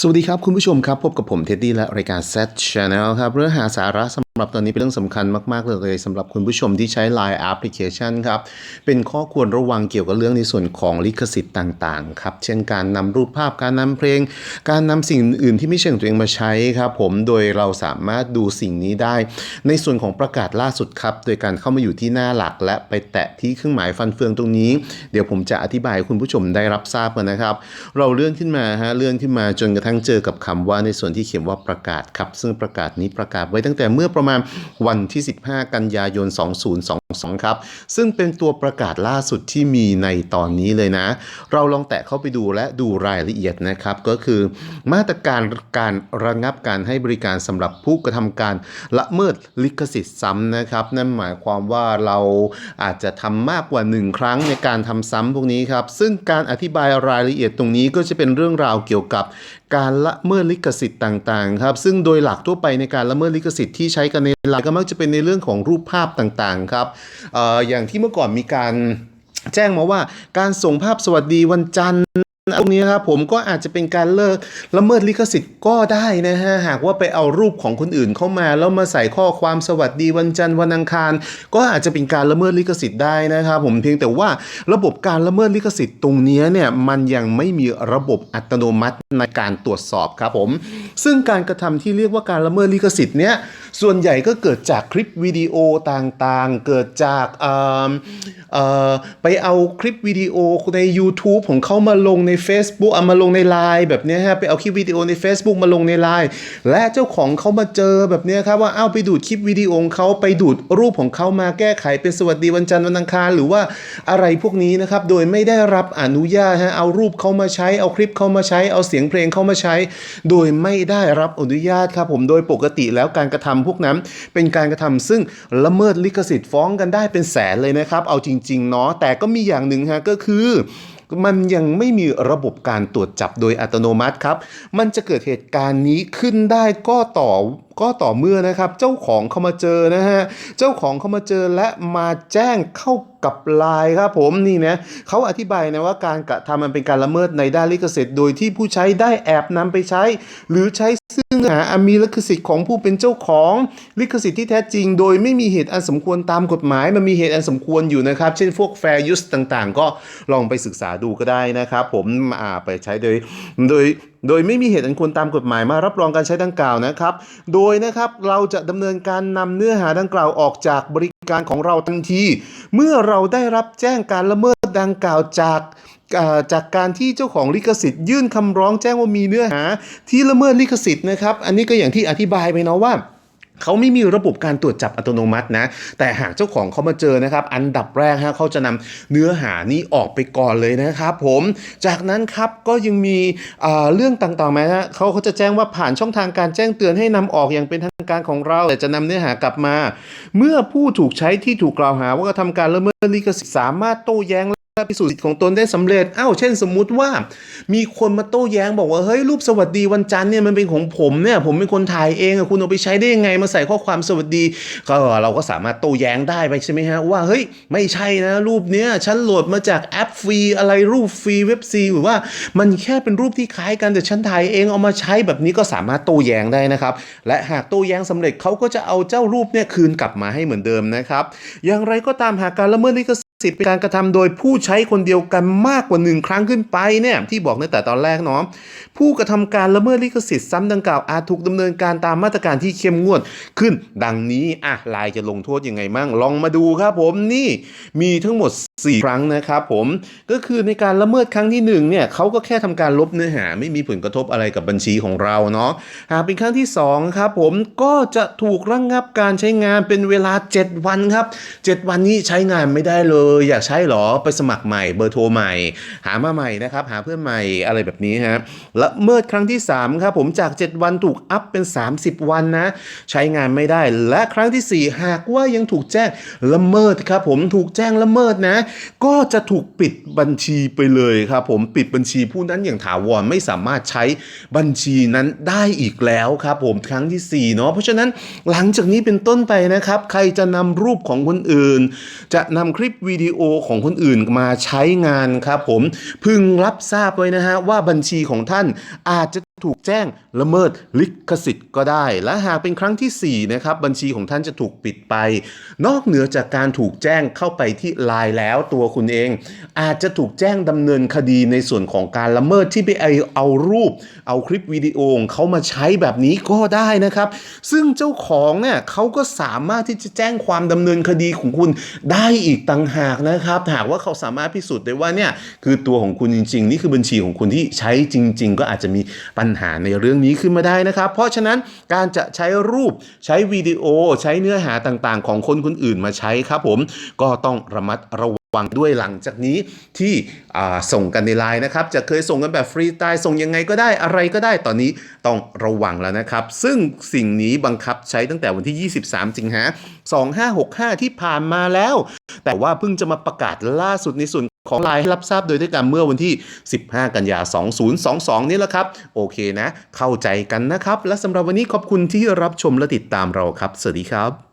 สวัสดีครับคุณผู้ชมครับ พบกับผมเท็ดดี้และรายการ Set Channel ครับเรื่องหาสาระ สำหรับตอนนี้เป็นเรื่องสำคัญมาก ๆ เลยสำหรับคุณผู้ชมที่ใช้ Line Application ครับ เป็นข้อควรระวังเกี่ยวกับเรื่องในส่วนของลิขสิทธิ์ต่าง ๆ ครับ เช่นการนำรูปภาพการนำเพลง การนำสิ่งอื่นที่ไม่ใช่ของตัวเองมาใช้ครับผมโดยเราสามารถดูสิ่งนี้ได้ ในส่วนของประกาศล่าสุดครับ โดยการเข้ามาอยู่ที่หน้าหลัก และไปแตะที่เครื่องหมายฟันเฟืองตรงนี้ เดี๋ยวผมจะอธิบายคุณผู้ชมได้รับทราบกันนะครับ เราเลื่อนขึ้นมาฮะเลื่อนขึ้นมาจนกระทั่งเจอกับคำว่าในส่วนที่เขียนว่าประกาศครับ ซึ่งประกาศนี้ประกาศไว้ตั้งแต่เมื่อประมาณวันที่ 15 กันยายน 202 2ครับ ซึ่งเป็นตัวประกาศล่าสุดที่มีในตอนนี้เลยนะ เราลองแตะเข้าไปดูและดูรายละเอียดนะครับ ก็คือ มาตรการการระงับการให้บริการสำหรับผู้กระทำการละเมิดลิขสิทธิ์ซ้ำนะครับ นั่นหมายความว่าเราอาจจะทำมากกว่า 1 ครั้งในการทำซ้ำพวกนี้ครับ ซึ่งการอธิบายรายละเอียดตรงนี้ก็จะเป็นเรื่องราวเกี่ยวกับการละเมิดลิขสิทธิ์ต่างๆครับ ซึ่งโดยหลักทั่วไปในการละเมิดลิขสิทธิ์ที่ใช้กันในไลน์ก็มักจะเป็นในเรื่องของรูปภาพต่างๆครับอออย่างที่เมื่อก่อนมีการแจ้งมาว่าการส่งภาพสวัสดีวันจันทร์ พวกนี้ครับผมก็อาจจะเป็นการเลิกละเมิดลิขสิทธิ์ก็ได้นะฮะหากว่าไปเอารูปของคนอื่นเข้ามา แล้วมาใส่ข้อความสวัสดีวันจันทร์วันอังคาร ก็อาจจะเป็นการละเมิดลิขสิทธิ์ได้นะครับผมเพียงแต่ว่าระบบการละเมิดลิขสิทธิ์ตรงนี้เนี่ยมันยังไม่มีระบบอัตโนมัติในการตรวจสอบครับผม ซึ่งการกระทำที่เรียกว่าการละเมิดลิขสิทธิ์เนี่ยส่วนใหญ่ก็เกิดจากคลิปวิดีโอต่างๆ เกิดจากเอ่อไปเอาคลิปวิดีโอใน YouTube ของเขามาลงใน Facebook เอามาลงใน Line แบบนี้ฮะไปเอาคลิปวิดีโอใน Facebook มาลงใน Line และเจ้าของเขามาเจอแบบนี้ครับว่าเอาไปดูดคลิปวิดีโอของเขาไปดูดรูปของเขามาแก้ไขเป็นสวัสดีวันจันทร์วันอังคารหรือว่าอะไรพวกนี้นะครับโดยไม่ได้รับอนุญาตฮะเอารูปเขามาใช้เอาคลิปเขามาใช้เอาเสียงเพลงเขามาใช้ โดยไม่ได้รับอนุญาตครับผมโดยปกติแล้วการกระทำพวกนั้นเป็นการกระทำซึ่งละเมิดลิขสิทธิ์ฟ้องกันได้เป็นแสนเลยนะครับ เอาจริงๆเนาะแต่ก็มีอย่างหนึ่งฮะก็คือ มันยังไม่มีระบบการตรวจจับโดยอัตโนมัติครับ มันจะเกิดเหตุการณ์นี้ขึ้นได้ก็ต่อก็ต่อเมื่อนะครับ เจ้าของเขามาเจอนะฮะ เจ้าของเขามาเจอและมาแจ้งเข้ากับไลน์ครับผมนี่นะเขาอธิบายนะว่าการกระทำมันเป็นการละเมิดในด้านลิขสิทธิ์โดยที่ผู้ใช้ได้แอบนำไปใช้ หรือใช้ ซึ่งเนื้อหาอันมีลิขสิทธิ์ของผู้เป็นเจ้าของลิขสิทธิ์ที่แท้จริง โดยไม่มีเหตุอันสมควรตามกฎหมาย มันมีเหตุอันสมควรอยู่นะครับ เช่นพวก fair use ต่างๆ ก็ลองไปศึกษาดูก็ได้นะครับ ผมอ่าไปใช้โดยโดยโดยไม่มีเหตุอันควรตามกฎหมายมารับรองการใช้ดังกล่าวนะครับ โดยนะครับเราจะดำเนินการนำเนื้อหาดังกล่าวออกจากบริการของเราทันที เมื่อเราได้รับแจ้งการละเมิดดังกล่าวจาก จากการที่เจ้าของลิขสิทธิ์ ยื่นคำร้องแจ้งว่ามีเนื้อหา ที่ละเมิดลิขสิทธิ์นะครับ อันนี้ก็อย่างที่อธิบายไปเนาะว่าเขาไม่มีระบบการตรวจจับอัตโนมัตินะ แต่หากเจ้าของเขามาเจอนะครับ อันดับแรกฮะเขาจะนำเนื้อหานี้ออกไปก่อนเลยนะครับผม จากนั้นครับก็ยังมีเรื่องต่างๆมาฮะเขาเขาจะแจ้งว่าผ่านช่องทางการแจ้งเตือนให้นำออกอย่างเป็นทางการของเรา แต่จะนำเนื้อหากลับมา เมื่อผู้ถูกใช้ที่ถูกกล่าวหาว่ากระทำการละเมิดลิขสิทธิ์สามารถโต้แย้ง พิสูจน์สิทธิ์ของตนได้สำเร็จอ้าวเช่นสมมุติว่า มีคนมาโต้แย้งบอกว่าเฮ้ยรูปสวัสดีวันจันทร์เนี่ยมันเป็นของผมเนี่ยผมเป็นคนถ่ายเองอะคุณเอาไปใช้ได้ยังไงมาใส่ข้อความสวัสดีก็เราก็สามารถโต้แย้งได้ไปใช่ไหมฮะว่าเฮ้ยไม่ใช่นะรูปเนี้ยฉันโหลดมาจากแอปฟรีอะไรรูปฟรีเว็บซีหรือว่ามันแค่เป็นรูปที่คล้ายกันแต่ฉันถ่ายเองเอามาใช้แบบนี้ก็สามารถโต้แย้งได้นะครับและหากโต้แย้งสำเร็จเขาก็จะเอาเจ้ารูปเนี่ยคืนกลับมาให้เหมือนเดิมนะครับอย่างไรก็ตามหากการละเมิดลิข สิทธิ์เป็นการกระทำโดยผู้ใช้คนเดียวกันมากกว่าหนึ่งครั้งขึ้นไปเนี่ยที่บอกตั้งแต่ตอนแรกเนาะผู้กระทำการละเมิดลิขสิทธิ์ซ้ำดังกล่าวอาจถูกดำเนินการตามมาตรการที่เข้มงวดขึ้น ดังนี้อะลายจะลงโทษยังไงมั่งลองมาดูครับผมนี่มีทั้งหมด 4 ครั้งนะครับผมก็คือในการละเมิดครั้งที่1เนี่ยเขาก็แค่ทำการลบเนื้อหา ไม่มีผลกระทบอะไรกับบัญชีของเราเนาะหากเป็นครั้งที่2ครับผมก็จะถูกระงงับการใช้งานเป็นเวลา 7 วันครับ 7 วันนี้ใช้งานไม่ได้เลยอยากใช้หรอไปสมัครใหม่เบอร์โทรใหม่ หามาใหม่นะครับ หาเพื่อนใหม่อะไรแบบนี้ฮะละเมิดครั้งที่ 3 ครับผมจาก 7 วันถูกอัพเป็น 30 วันนะ ใช้งานไม่ได้และครั้งทีสี่ 4 หากว่ายังถูกแจ้งละเมิดครับผมถูกแจ้งละเมิดนะ ก็จะถูกปิดบัญชีไปเลยครับผมปิดบัญชีผู้นั้นอย่างถาวรไม่สามารถใช้บัญชีนั้นได้อีกแล้วครับผมครั้งทีสี่4เนาะเพราะฉะนั้นหลังจากนี้เป็นต้นไปนะครับ ใครจะนำรูปของคนอื่น จะนำคลิปวิดีโอของคนอื่นมาใช้งานครับผมพึงรับทราบไว้นะฮะว่าบัญชีของท่านอาจจะ ถูกแจ้งละเมิดลิขสิทธิ์ก็ได้ และหากเป็นครั้งทีสี่ 4 นะครับ บัญชีของท่านจะถูกปิดไป นอกเหนือจากการถูกแจ้งเข้าไปที่ไลน์แล้วตัวคุณเอง อาจจะถูกแจ้งดำเนินคดีในส่วนของการละเมิดที่ไปเอาเอารูป เอาคลิปวิดีโอของเขามาใช้แบบนี้ก็ได้นะครับ ซึ่งเจ้าของเนี่ยเขาก็สามารถที่จะแจ้งความดำเนินคดีของคุณได้อีกต่างหากนะครับ หากว่าเขาสามารถพิสูจน์ได้ว่าเนี่ยคือตัวของคุณจริง ๆ นี่คือบัญชีของคุณที่ใช้จริง ๆ ก็อาจจะมีปัญหาในเรื่องนี้ขึ้นมาได้นะครับ เพราะฉะนั้นการจะใช้รูปใช้วิดีโอ ใช้เนื้อหาต่างๆ ของคนคนอื่นมาใช้ครับผมก็ต้องระมัดระวัง วังด้วยหลังจากนี้ที่ส่งกันในไลน์นะครับ จะเคยส่งกันแบบฟรีสไตล์ส่งยังไงก็ได้อะไรก็ได้ตอนนี้ต้องระวังแล้วนะครับ ซึ่งสิ่งนี้บังคับใช้ตั้งแต่วันที่ 23 สิงหา 2565 ที่ผ่านมาแล้ว แต่ว่าเพิ่งจะมาประกาศล่าสุดในส่วนของไลน์ให้รับทราบโดยด้วยกันเมื่อวันที่ 15 กันยา 2022 นี่แหละครับ โอเคนะ เข้าใจกันนะครับ และสำหรับวันนี้ขอบคุณที่รับชมและติดตามเราครับ สวัสดีครับ